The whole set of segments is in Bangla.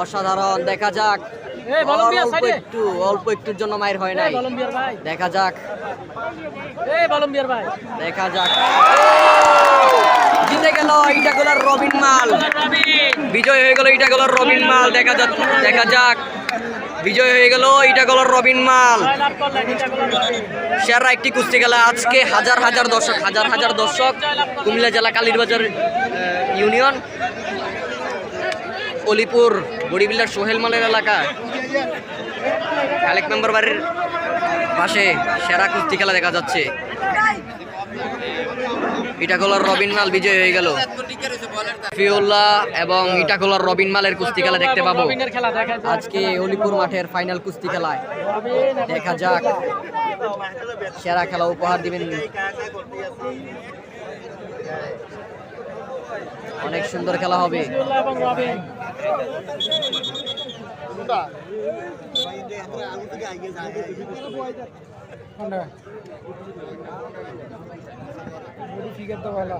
অসাধারণ দেখা যাক। অল্প একটু অল্প একটুর জন্য মায়ের হয় নাই। দেখা যাক। দেখা যাক। জিতে গেল ইটাগোলার রবিন মাল। বিজয় হয়ে গেল ইটাগোলার রবিন মাল। দেখা যাক দেখা যাক। বিজয় হয়ে গেল ইটাগোলার রবিন মাল। সেরা একটি কুস্তি খেলা। আজকে হাজার হাজার দর্শক হাজার হাজার দর্শক কুমিল্লা জেলা Kalirbazar union. Olipur body builder Sohel মালের এলাকা। কালেক্ট মেম্বার বাড়ির পাশে সেরা কুস্তি খেলা দেখা যাচ্ছে। ইটাকলার রবিন মাল বিজয় হয়ে গেল। ফিউল্লাহ এবং ইটাকলার রবিন মালের কুস্তি খেলা দেখতে পাবো। আজকে অলিপুর মাঠের ফাইনাল কুস্তি খেলায়। দেখা যাক। সেরা খেলা উপহার দিবেন। অনেক সুন্দর খেলা হবে।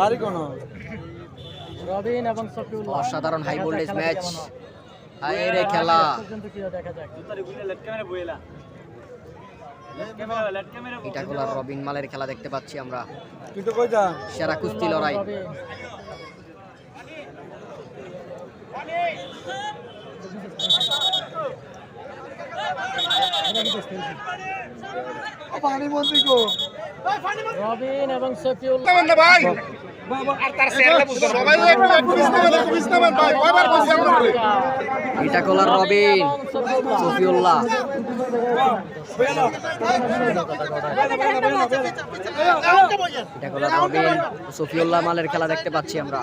বাড়ি কোন? রবিন এবং সফিউল্লাহ অসাধারণ হাই ভোল্টেজ ম্যাচ কেমন খেলা। ইটাকলার রবিন মালের খেলা দেখতে পাচ্ছি আমরা। সেরা কুস্তি লড়াই। পানি মন্ত্রী কো রবিন এবং সফিউল। ভাই। সবাই একটু বিছনামান একটু বিছনামান ভাই কয়বার বসে আমরা ইটাকলার রবিন সফিউল্লাহ রবিন সফিউল্লাহ মালের খেলা দেখতে পাচ্ছি আমরা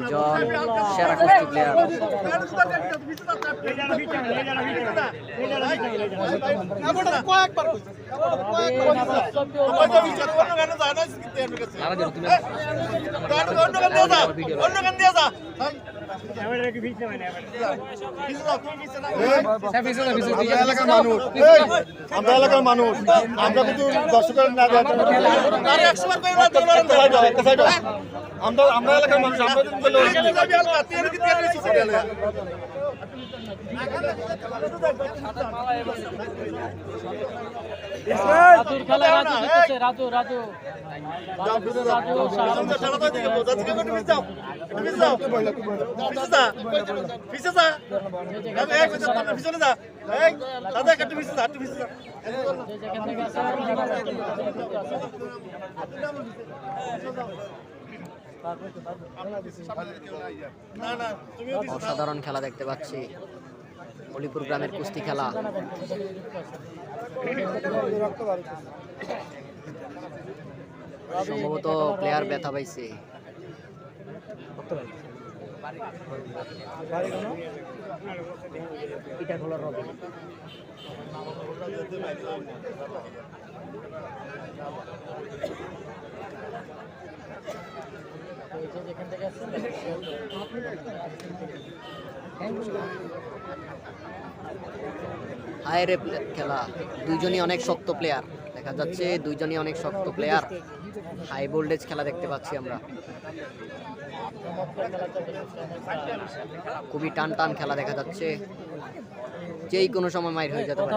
দুজন সেরা কুস্তি প্লেয়ার কয়েকবার রবিন এবং সফিউল্লাহ এলাকার মানুষ আমরা এলাকার মানুষ। আমরা কিন্তু দর্শকের না আমরা আমরা এলাকার মানুষ আমরা কিন্তু রাজুর খেলা রাজু জিতেছে রাজু রাজু অসাধারণ খেলা দেখতে পাচ্ছি অলিপুর গ্রামের কুস্তি খেলা। সম্ভবত প্লেয়ার ব্যথা পাইছে। যেখান থেকে আসছে হায় রে প্লে- খেলা। দুইজনই অনেক শক্ত প্লেয়ার দেখা যাচ্ছে দুইজনই অনেক শক্ত প্লেয়ার হাই ভোল্টেজ খেলা দেখতে পাচ্ছি আমরা। খুবই টান টান খেলা দেখা যাচ্ছে। যেই কোনো সময় মাইর হয়ে যেতে পারে।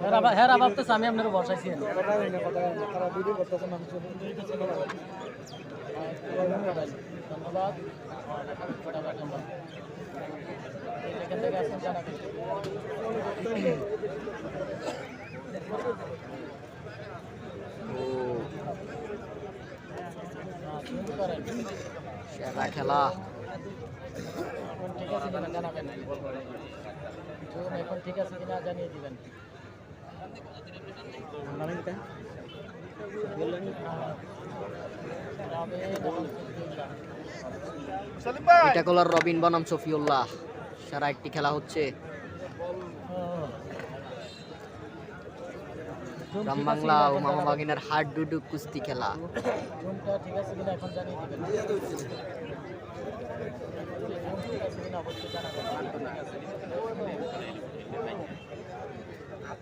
হেরা বা- হেরা ভাবতেছে আমি আপনার বসাইছি। ধন্যবাদ সেরা খেলা। ঠিক আছে জানাবেন। এখন ঠিক আছে কিনা জানিয়ে দিবেন। ইটাকলার রবিন বনাম সফিউল্লাহ সেরা একটি খেলা হচ্ছে। গ্রাম বাংলা ও মামা বাগিনার হাট ডুডু কুস্তি খেলা। ঠিক আছে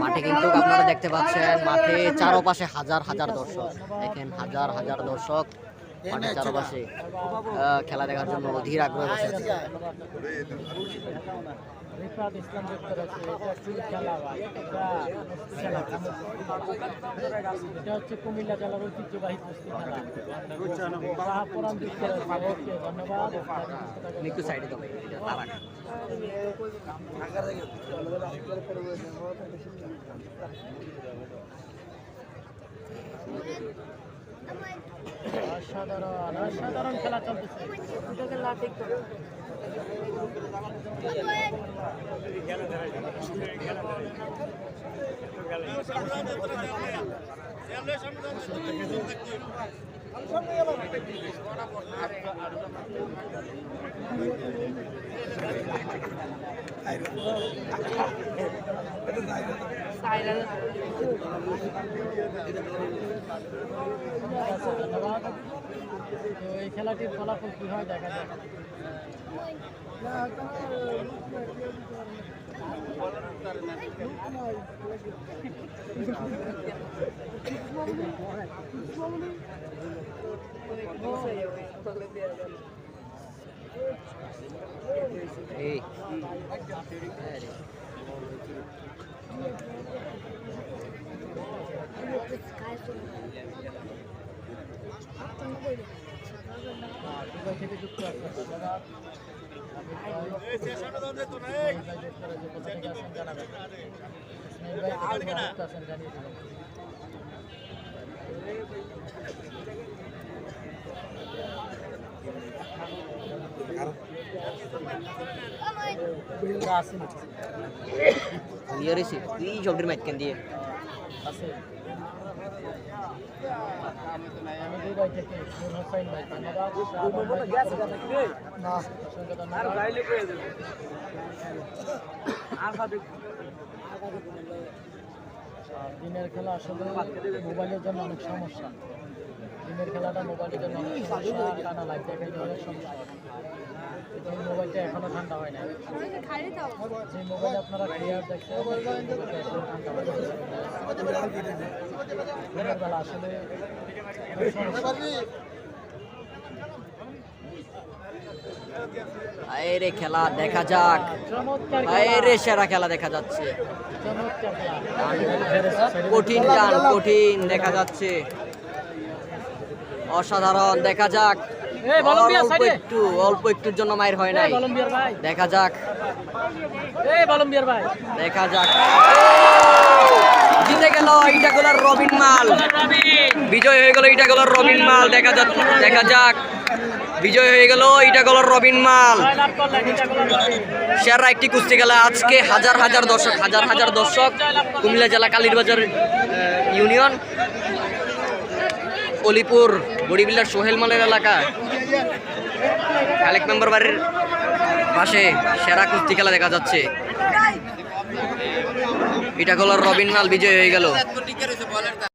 মাঠে কিন্তু আপনারা দেখতে পাচ্ছেন মাঠে চারপাশে হাজার হাজার দর্শক। দেখেন হাজার হাজার দর্শক মাঠে চারপাশে খেলা দেখার জন্য অধীর আগ্রহ বসে আছে। এটা হচ্ছে কুমিল্লা জেলার ঐতিহ্যবাহী কুস্তি খেলা। ধন্যবাদ। একটু সাইডে অসাধারণ অসাধারণ খেলা চলতেছে। ঠিক আছে, ধন্যবাদ তো এই। খেলাটির ফলাফল কি হয় দেখা হ্যাঁ, জানাবেন ইসমাইল ভাই কোথা থেকে যুক্ত আছেন জানিয়ে দেবেন আসেন ইয়ে রয়েছে তুই জলদির মাইক কেন দিয়ে আছে আমি দুবাই থেকে নুর হোসাইন ভাই ধন্যবাদ শাহবান রয়েছে। অসংখ্য ধন্যবাদ আর দিনের খেলা আসলে মোবাইলের জন্য অনেক সমস্যা দিনের খেলাটা মোবাইলের জন্য অনেক সমস্যা অনেক সমস্যা এই মোবাইলটা এখনও ঠান্ডা হয় না যে মোবাইল আপনারা ক্লিয়ার দেখছেন এই মোবাইলটা এখনও ঠান্ডা না। দিনের বেলা আসলে অনেক খেলা দেখা যাক। চমৎকার খেলা, রে সেরা খেলা দেখা যাচ্ছে। কঠিন টান কঠিন দেখা যাচ্ছে। অসাধারণ দেখা যাক। অল্প একটু অল্প একটুর জন্য মায়ের হয় নাই। দেখা যাক। দেখা যাক। জিতে গেল ইটা গোলার রবিন মাল। বিজয় হয়ে গেল ইটা গোলার রবিন মাল। দেখা যাক দেখা যাক। বিজয় হয়ে গেল গোলার রবিন মাল। এটা সেরা একটি কুস্তি খেলা। আজকে হাজার হাজার দর্শক হাজার হাজার দর্শক। কুমিল্লা জেলা Kalirbazar union. Olipur body builder Sohel মালের এলাকা। কালেক মেম্বার বাড়ির পাশে সেরা কুস্তি খেলা দেখা যাচ্ছে। এটা গলার রবিন মাল বিজয় হয়ে গেল।